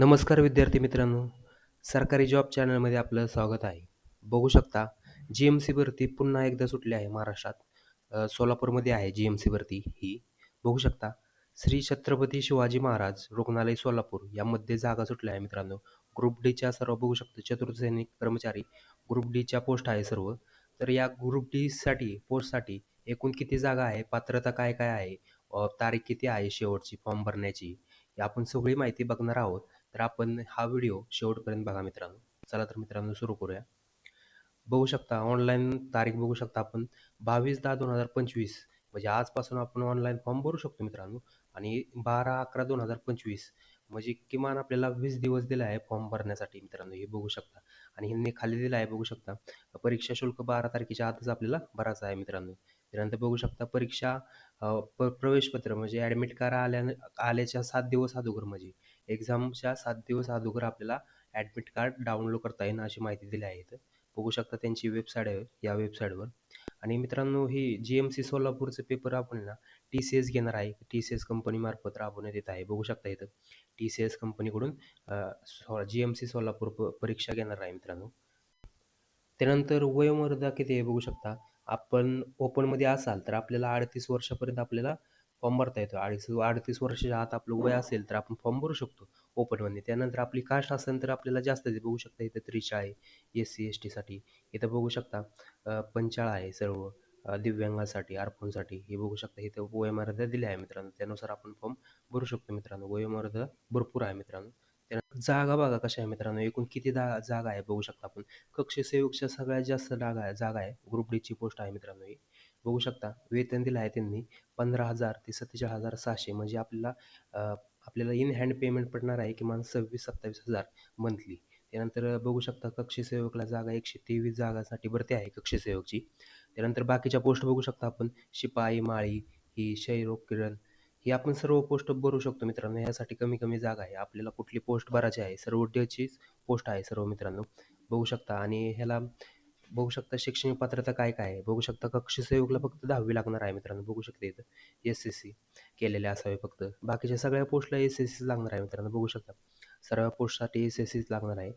नमस्कार विद्यार्थी मित्रांनो सरकारी जॉब चॅनलमध्ये आपलं स्वागत आहे. बघू शकता जी एम सी भरती पुन्हा एकदा सुटली आहे महाराष्ट्रात. सोलापूरमध्ये आहे जी एम सी भरती ही. बघू शकता श्री छत्रपती शिवाजी महाराज रुग्णालय सोलापूर यामध्ये जागा सुटल्या आहे मित्रांनो. ग्रुप डीच्या सर्व बघू शकता चतुर्सैनिक कर्मचारी ग्रुप डीच्या पोस्ट आहे सर्व. तर या ग्रुप डीसाठी पोस्टसाठी एकूण किती जागा आहे पात्रता काय काय आहे तारीख किती आहे शेवटची फॉर्म भरण्याची आपण सगळी माहिती बघणार आहोत. तर आपण हा व्हिडिओ शेवटपर्यंत बघा मित्रांनो. चला तर मित्रांनो सुरू करूया. बघू शकता ऑनलाईन तारीख बघू शकता आपण बावीस दहा दोन हजार पंचवीस. म्हणजे आजपासून आपण ऑनलाईन फॉर्म भरू शकतो मित्रांनो. आणि बारा अकरा दोन हजार पंचवीस म्हणजे किमान आपल्याला वीस दिवस दिला आहे फॉर्म भरण्यासाठी मित्रांनो. हे बघू शकता. आणि ह्यांनी खाली दिलं आहे बघू शकता. परीक्षा शुल्क बारा तारखेच्या आतच आपल्याला भरायचं आहे मित्रांनो. त्यानंतर बघू शकता परीक्षा प्रवेशपत्र म्हणजे ॲडमिट कार्ड आल्या आल्याच्या सात दिवस अगोदर म्हणजे. एक्झामच्या सात दिवस अगोदर आपल्याला ॲडमिट कार्ड डाउनलोड करता येईल अशी माहिती दिली आहे इथं. बघू शकता त्यांची वेबसाईट आहे या वेबसाईटवर. आणि मित्रांनो ही जी एम सी सोलापूरचं पेपर आपण ना टी सी एस घेणार आहे. टी सी एस कंपनीमार्फत राबवण्यात येत आहे. बघू शकता इथं. टी सी एस कंपनीकडून जी एम सी सोलापूर प परीक्षा घेणार आहे मित्रांनो. त्यानंतर वयोमर्यादा किती आहे बघू शकता. आपण ओपनमध्ये असाल तर आपल्याला अडतीस वर्षापर्यंत आपल्याला फॉर्म भरता येतो. अडीच अडतीस वर्षाच्या आत आपलं वय असेल तर आपण फॉर्म भरू शकतो ओपनमध्ये त्यानंतर आपली कास्ट असेल तर आपल्याला जास्त ते बघू शकता. इथं त्रिशा आहे एस सी एस टीसाठी इथं बघू शकता पंचाळा आहे सर्व दिव्यांगासाठी अर्पणसाठी. हे बघू शकता इथं वयोमर्यादा दिल्या आहे मित्रांनो. त्यानुसार आपण फॉर्म भरू शकतो मित्रांनो. वयोमर्यादा भरपूर आहे मित्रांनो. त्यानंतर जागा बघा कशा आहे मित्रांनो. एकूण किती दा जागा आहे बघू शकता आपण. कक्ष सेवकच्या सगळ्यात जास्त जागा आहे जागा आहे. ग्रुप डीची पोस्ट आहे मित्रांनो ही. बघू शकता. वेतन दिलं आहे त्यांनी पंधरा हजार ते सत्तेचाळीस हजार सहाशे. म्हणजे आपल्याला आपल्याला इन हँड पेमेंट पडणार आहे किमान सव्वीस सत्तावीस हजार मंथली त्यानंतर बघू शकता कक्षी सेवकला जागा एकशे तेवीस जागासाठी भरती आहे कक्षी सेवकची. त्यानंतर बाकीच्या पोस्ट बघू शकता आपण. शिपाई माळी ही क्षयरोग किरण ही आपण सर्व पोस्ट भरू शकतो मित्रांनो. यासाठी कमी कमी जागा आहे. आपल्याला कुठली पोस्ट भरायची आहे? सर्व डीचीच पोस्ट आहे सर्व मित्रांनो. बघू शकता. आणि ह्याला बघू शकता शैक्षणिक पात्रता काय काय आहे. बघू शकता कक्ष सेवकला फक्त दहावी लागणार आहे मित्रांनो. बघू शकता इथं एस एस सी केलेले असावे फक्त. बाकीच्या सगळ्या पोस्टला एस एस सी लागणार आहे मित्रांनो. बघू शकता. सर्व पोस्टसाठी एस एस सीच लागणार आहे.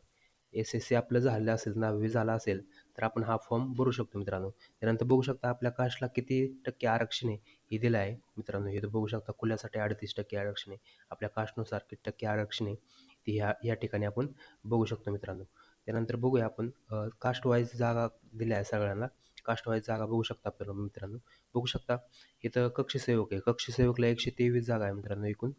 एस एस सी आपलं झालं असेल दहावी झाला असेल तर आपण हा फॉर्म भरू शकतो मित्रांनो. त्यानंतर बघू शकता आपल्या कास्टला किती टक्के आरक्षण आहे हे दिलं आहे मित्रांनो. हे तर बघू शकता खुल्यासाठी अडतीस टक्के आरक्षण आहे. आपल्या कास्टनुसार किती टक्के आरक्षण आहे ती ह्या या ठिकाणी आपण बघू शकतो मित्रांनो. त्यानंतर बघूया आपण कास्ट वाईज जागा दिल्या आहे सगळ्यांना. कास्ट वाईज जागा बघू शकता आपल्याला मित्रांनो. बघू शकता इथं कक्षसेवक आहे. कक्षसेवकला एकशे तेवीस जागा आहे मित्रांनो एकूण.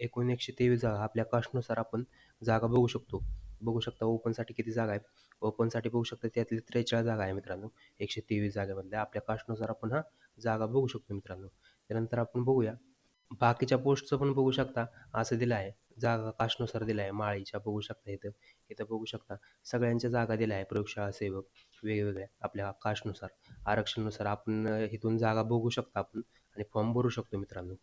एकूण एकशे तेवीस जागा. आपल्या कास्टनुसार आपण जागा बघू शकतो. बघू शकता ओपनसाठी किती जागा आहे ओपनसाठी बघू शकता त्यातली त्रेचाळीस जागा आहे मित्रांनो. एकशे तेवीस जागेमधल्या आपल्या कास्टनुसार आपण हा जागा बघू शकतो मित्रांनो. त्यानंतर आपण बघूया बाकीच्या पोस्टचं पण बघू शकता. असं दिलं आहे. जागा कास्टनुसार दिला आहे माळीच्या बघू शकता इथं. इथं बघू शकता सगळ्यांच्या जागा दिल्या आहे प्रयोगशाळा सेवक वेगवेगळ्या आपल्या कास्टनुसार आरक्षणानुसार आपण इथून जागा बघू शकता आपण आणि फॉर्म भरू शकतो मित्रांनो.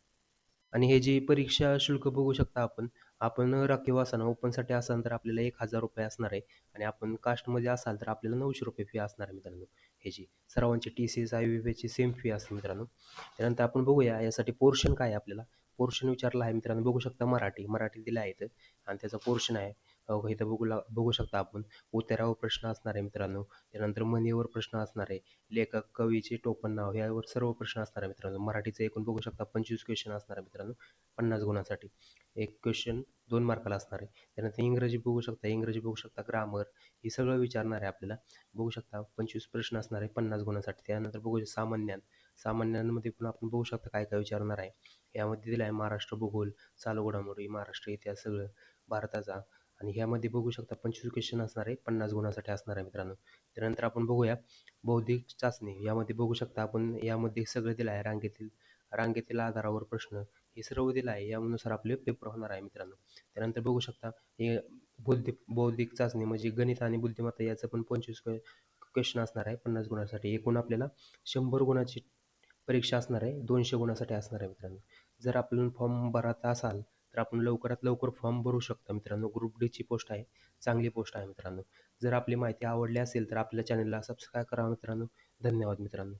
आणि हे जी परीक्षा शुल्क बघू शकता आपण आपण राखीव असाल ओपनसाठी असाल तर आपल्याला एक हजार रुपये असणार आहे आणि आपण कास्टमध्ये असाल तर आपल्याला नऊशे रुपये फी असणार आहे मित्रांनो. ह्याची सर्वांची T C S I V ची सेम फी असते मित्रांनो. त्यानंतर आपण बघूया यासाठी पोर्शन काय आहे आपल्याला. पोर्शन विचारला आहे मित्रांनो बघू शकता मराठी. मराठी दिलं आहे इथं आणि त्याचा पोर्शन आहे इथं बघू ला बघू शकता आपण. उत्तरावर प्रश्न असणार आहे मित्रांनो. त्यानंतर मनीवर प्रश्न असणार आहे. लेखक कवीचे टोपण नाव यावर सर्व प्रश्न असणार आहे मित्रांनो. मराठीचे एकूण बघू शकता पंचवीस क्वेश्चन असणार आहे मित्रांनो. पन्नास गुणासाठी. एक क्वेश्चन दोन मार्काला असणार आहे. त्यानंतर इंग्रजी बघू शकता. इंग्रजी बघू शकता ग्रामर हे सगळं विचारणार आहे आपल्याला. बघू शकता पंचवीस प्रश्न असणार आहे पन्नास गुणांसाठी. त्यानंतर बघू सामान्यान. सामान्यांमध्ये पण आपण बघू शकता काय काय विचारणार आहे. यामध्ये दिलं आहे महाराष्ट्र भूगोल चालू घडामोडी महाराष्ट्र इतिहास सगळं भारताचा आणि ह्यामध्ये बघू शकता पंचवीस क्वेश्चन असणार आहे पन्नास गुणासाठी असणार आहे मित्रांनो. त्यानंतर आपण बघूया बौद्धिक चाचणी. यामध्ये बघू शकता आपण यामध्ये सगळं दिलं आहे रांगेतील रांगेतील आधारावर प्रश्न. हे सर्व दिलं आहे यानुसार आपले पेपर होणार आहे मित्रांनो. त्यानंतर बघू शकता हे बौद्धिक बौद्धिक चाचणी म्हणजे गणित आणि बुद्धिमत्ता याचं पण पंचवीस क्वेश्चन असणार आहे पन्नास गुणासाठी. एकूण आपल्याला शंभर गुणाची परीक्षा असणार आहे दोनशे गुणासाठी असणार आहे मित्रांनो. जर आपण फॉर्म भरत असाल तर आपण लवकरात लवकर फॉर्म भरू शकता मित्रांनो. ग्रुप डीची पोस्ट आहे. चांगली पोस्ट आहे मित्रांनो. जर आपली माहिती आवडली असेल तर आपल्या चॅनलला सबस्क्राईब करा मित्रांनो. धन्यवाद मित्रांनो.